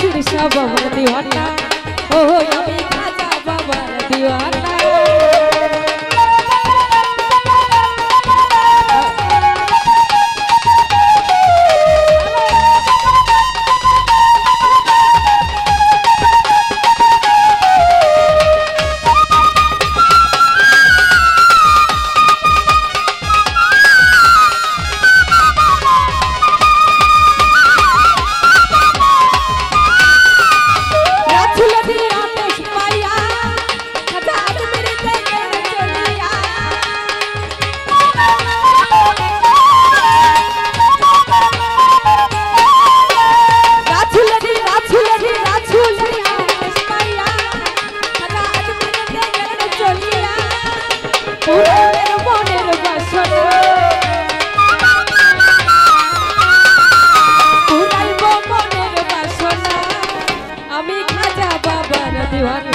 নাচির সবার দিওয়ানা ও আমি খাজা বাবার দিওয়ানা। everyone.